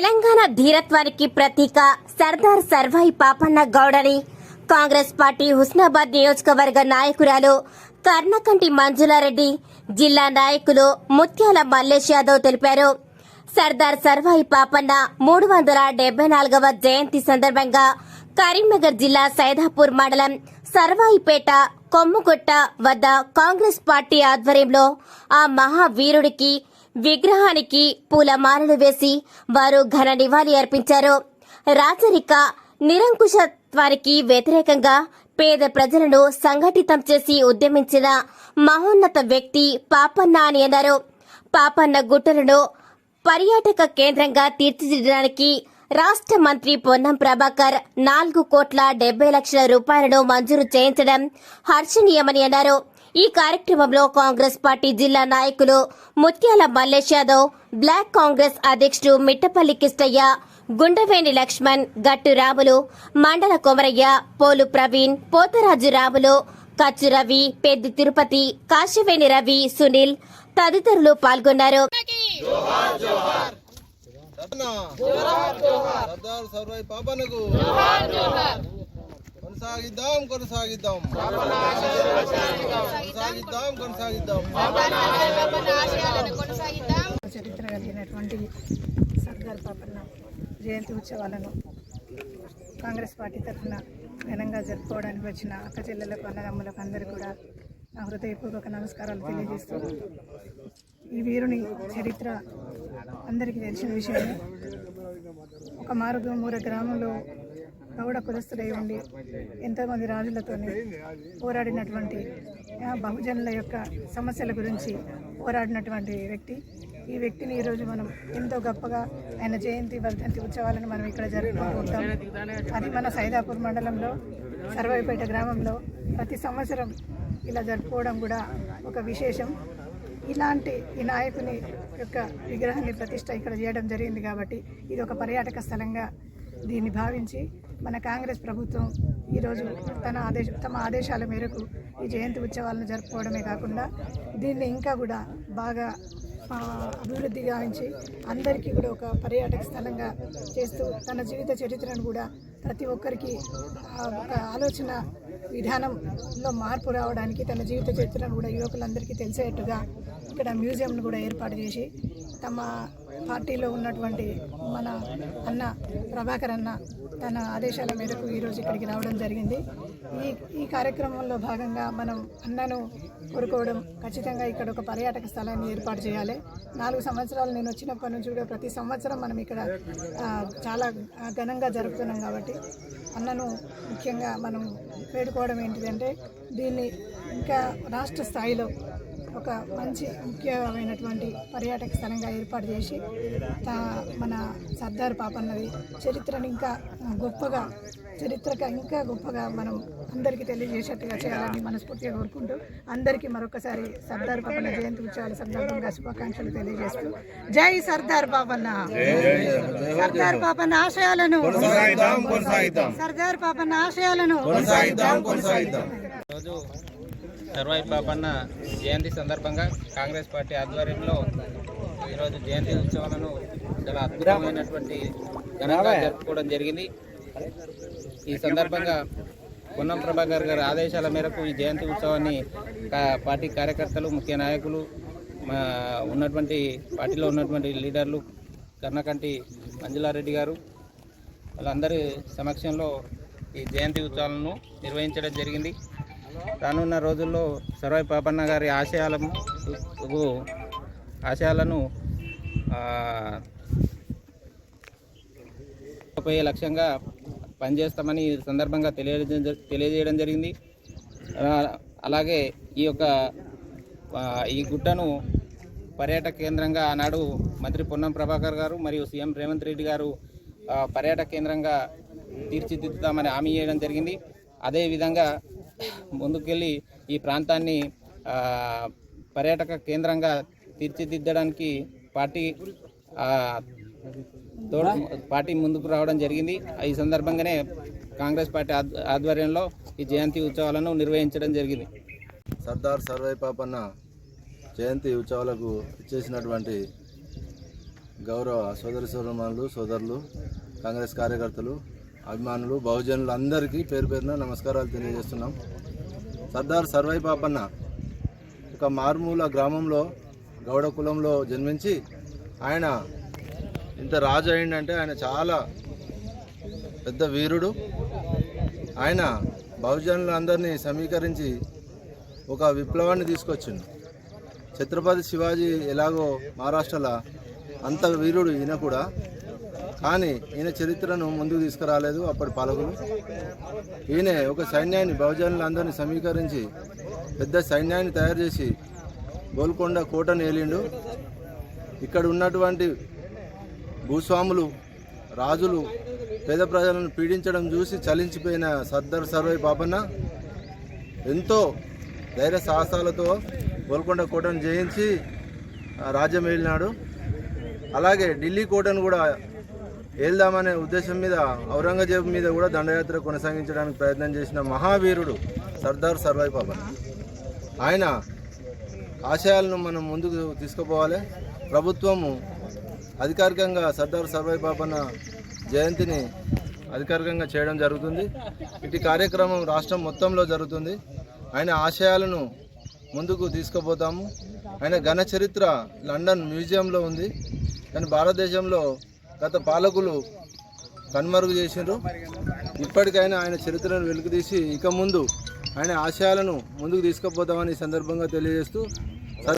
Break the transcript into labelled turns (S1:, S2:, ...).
S1: తెలంగాణ ధీరత్వానికి ప్రతీక సర్దార్ సర్వాయి పాపన్న గౌడని. కాంగ్రెస్ పార్టీ హుస్నాబాద్ నియోజకవర్గ నాయకురాలు కర్ణకంటి మంజులారెడ్డి జిల్లా నాయకులు ముత్యాల మల్లేష్ యాదవ్ తెలిపారు. సర్దార్ సర్వాయి పాపన్న మూడు వందల డెబ్బై నాలుగవ జయంతి సందర్భంగా కరీంనగర్ జిల్లా సైదాపూర్ మండలం సర్వాయిపేట కొమ్ముగుట్ట వద్ద కాంగ్రెస్ పార్టీ ఆధ్వర్యంలో ఆ మహావీరుడికి విగ్రహానికి పూలమాలలు వేసి వారు ఘన నివాళి అర్పించారు. రాచరిక నిరంకుశత్వానికి వ్యతిరేకంగా పేద ప్రజలను సంఘటితం చేసి ఉద్యమించిన మహోన్నత వ్యక్తి పాపన్న అని అన్నారు. పాపన్న గుట్టలను పర్యాటక కేంద్రంగా తీర్చిదిద్దడానికి రాష్ట్ర మంత్రి పొన్నం ప్రభాకర్ నాలుగు కోట్ల డెబ్బై లక్షల రూపాయలను మంజూరు చేయించడం హర్షణీయమని అన్నారు. ఈ కార్యక్రమంలో కాంగ్రెస్ పార్టీ జిల్లా నాయకులు ముత్యాల మల్లేష్ యాదవ్ బ్లాక్ కాంగ్రెస్ అధ్యక్షుడు మిట్టపల్లి కిష్టయ్య గుండవేణి లక్ష్మణ్ గట్టు రాములు మండల కొమరయ్య పోలు ప్రవీణ్ పోతరాజు రాములు కచ్చు రవి పెద్ది తిరుపతి కాశివేణి రవి సునీల్ తదితరులు పాల్గొన్నారు.
S2: సత్నా సర్దార్ సర్వై పాపనకు కొనసాగిద్దాం కొనసాగిద్దాం. కొనసాగిద్దాం కొనసాగిద్దాం.
S3: చరిత్ర కలిగినటువంటి సర్దార్ పాపన్న జయంతి ఉత్సవాలను కాంగ్రెస్ పార్టీ తరఫున ఘనంగా జరుపుకోవడానికి వచ్చిన అక్క చెల్లెలకు అన్నదమ్ములకు అందరూ కూడా నా హృదయపూర్వక నమస్కారాలు తెలియజేస్తూ ఈ వీరుని చరిత్ర అందరికీ తెలిసిన విషయమే. ఒక మారుగు మూర గ్రామంలో గౌడ కులస్తుడై ఉండి ఎంతోమంది రాజులతో పోరాడినటువంటి బహుజనుల యొక్క సమస్యల గురించి పోరాడినటువంటి వ్యక్తి. ఈ వ్యక్తిని ఈరోజు మనం ఎంతో గొప్పగా ఆయన జయంతి వర్ధంతి ఉత్సవాలను మనం ఇక్కడ జరుపుకుంటూ ఉంటాం. అది మన సైదాపూర్ మండలంలో సర్వైపేట గ్రామంలో ప్రతి సంవత్సరం ఇలా జరుపుకోవడం కూడా ఒక విశేషం. ఇలాంటి ఈ నాయకుని యొక్క విగ్రహాన్ని ప్రతిష్ట ఇక్కడ చేయడం జరిగింది కాబట్టి ఇది ఒక పర్యాటక స్థలంగా దీన్ని భావించి మన కాంగ్రెస్ ప్రభుత్వం ఈరోజు తన ఆదేశ తమ ఆదేశాల మేరకు ఈ జయంతి ఉత్సవాలను జరుపుకోవడమే కాకుండా దీన్ని ఇంకా కూడా బాగా అభివృద్ధి గావించి అందరికీ కూడా ఒక పర్యాటక స్థలంగా చేస్తూ తన జీవిత చరిత్రను కూడా ప్రతి ఒక్కరికి ఒక ఆలోచన విధానంలో మార్పు రావడానికి తన జీవిత చరిత్రను కూడా యువకులందరికీ తెలిసేట్టుగా ఇక్కడ మ్యూజియంను కూడా ఏర్పాటు చేసి తమ పార్టీలో ఉన్నటువంటి మన అన్న ప్రభాకర్ అన్న తన ఆదేశాల మేరకు ఈరోజు ఇక్కడికి రావడం జరిగింది. ఈ ఈ కార్యక్రమంలో భాగంగా మనం అన్నను కోరుకోవడం ఖచ్చితంగా ఇక్కడ ఒక పర్యాటక స్థలాన్ని ఏర్పాటు చేయాలి. నాలుగు సంవత్సరాలు నేను వచ్చినప్పటి నుంచి కూడా ప్రతి సంవత్సరం మనం ఇక్కడ చాలా ఘనంగా జరుపుతున్నాం కాబట్టి అన్నను ముఖ్యంగా మనం వేడుకోవడం ఏంటిదంటే దీన్ని ఇంకా రాష్ట్ర స్థాయిలో ఒక మంచి ముఖ్యమైనటువంటి పర్యాటక స్థలంగా ఏర్పాటు చేసి తా- మన సర్దార్ పాపన్నది చరిత్రను ఇంకా గొప్పగా చరిత్రగా ఇంకా గొప్పగా మనం అందరికీ తెలియజేసేట్టుగా చేయాలని మనస్ఫూర్తిగా కోరుకుంటూ అందరికీ మరొకసారి సర్దార్ పాపన్న జయంతి ఉత్సవాల సందర్భంగా శుభాకాంక్షలు తెలియజేస్తూ జై సర్దార్ పాపన్న. సర్దార్. పాపన్న ఆశయాలను సర్దార్ పాపన్న ఆశయాలను
S4: రోజు సర్వాయి పాపన్న జయంతి సందర్భంగా కాంగ్రెస్ పార్టీ ఆధ్వర్యంలో ఈరోజు జయంతి ఉత్సవాలను చాలా అద్భుతమైనటువంటి ఘనంగా జరుపుకోవడం జరిగింది. ఈ సందర్భంగా పొన్నం ప్రభాకర్ గారి ఆదేశాల మేరకు ఈ జయంతి ఉత్సవాన్ని పార్టీ కార్యకర్తలు ముఖ్య నాయకులు మా ఉన్నటువంటి పార్టీలో ఉన్నటువంటి లీడర్లు కర్ణకంటి మంజులారెడ్డి గారు వాళ్ళందరి సమక్షంలో ఈ జయంతి ఉత్సవాలను నిర్వహించడం జరిగింది. రానున్న రోజుల్లో సర్వై పాపన్న గారి ఆశయాలను ఆశయాలను పోయే లక్ష్యంగా పనిచేస్తామని ఈ సందర్భంగా తెలియజే తెలియజేయడం జరిగింది. అలాగే ఈ యొక్క ఈ గుట్టను పర్యాటక కేంద్రంగా ఆనాడు మంత్రి పొన్నం ప్రభాకర్ గారు మరియు సీఎం రేవంత్ రెడ్డి గారు పర్యాటక కేంద్రంగా తీర్చిదిద్దుతామని హామీ చేయడం జరిగింది. అదేవిధంగా ముందుకెళ్ళి ఈ ప్రాంతాన్ని ఆ, పర్యాటక కేంద్రంగా తీర్చిదిద్దడానికి పార్టీ ఆ, తోడు పార్టీ ముందుకు రావడం జరిగింది. ఈ సందర్భంగానే కాంగ్రెస్ పార్టీ ఆద్- ఆధ్వర్యంలో ఈ జయంతి ఉత్సవాలను నిర్వహించడం జరిగింది.
S2: సర్దార్ సర్వై పాపన్న జయంతి ఉత్సవాలకు ఇచ్చేసినటువంటి గౌరవ సోదరి సోదరులు సోదరులు కాంగ్రెస్ కార్యకర్తలు అభిమానులు బహుజనులు అందరికీ పేరు పేరున నమస్కారాలు తెలియజేస్తున్నాం. సర్దార్ సర్వై పాపన్న ఒక మారుమూల గ్రామంలో గౌడ కులంలో జన్మించి ఆయన ఇంత రాజు అయిందంటే ఆయన చాలా పెద్ద వీరుడు. ఆయన బహుజనులందరినీ సమీకరించి ఒక విప్లవాన్ని తీసుకొచ్చిండు. ఛత్రపతి శివాజీ ఎలాగో మహారాష్ట్రలో అంత వీరుడు ఈయన కూడా. కానీ ఈయన చరిత్రను ముందుకు తీసుకురాలేదు అప్పటి పాలకులు. ఈయన ఒక సైన్యాన్ని బహుజనులందరినీ సమీకరించి పెద్ద సైన్యాన్ని తయారు చేసి గోల్కొండ కోటను ఏలిండు. ఇక్కడ ఉన్నటువంటి భూస్వాములు రాజులు పేద ప్రజలను పీడించడం చూసి చలించిపోయిన సర్దార్ సర్వై పాపన్న ఎంతో ధైర్య సాహసాలతో గోల్కొండ కోటను జయించి రాజ్యం ఏలినాడు. అలాగే ఢిల్లీ కోటను కూడా ఏల్దామనే ఉద్దేశం మీద ఔరంగజేబు మీద కూడా దండయాత్ర కొనసాగించడానికి ప్రయత్నం చేసిన మహావీరుడు సర్దార్ సర్వాయి పాపన్న ఆయన ఆశయాలను మనం ముందుకు తీసుకుపోవాలి. ప్రభుత్వము అధికారికంగా సర్దార్ సర్వాయి పాపన్న జయంతిని అధికారికంగా చేయడం జరుగుతుంది. ఇటు కార్యక్రమం రాష్ట్రం మొత్తంలో జరుగుతుంది. ఆయన ఆశయాలను ముందుకు తీసుకుపోతాము. ఆయన ఘన చరిత్ర లండన్ మ్యూజియంలో ఉంది. కానీ భారతదేశంలో గత పాలకులు కనుమరుగు చేసిండ్రు. ఇప్పటికైనా ఆయన చరిత్రను వెలుగుతీసి ఇక ముందు ఆయన ఆశయాలను ముందుకు తీసుకుపోతామని ఈ సందర్భంగా తెలియజేస్తూ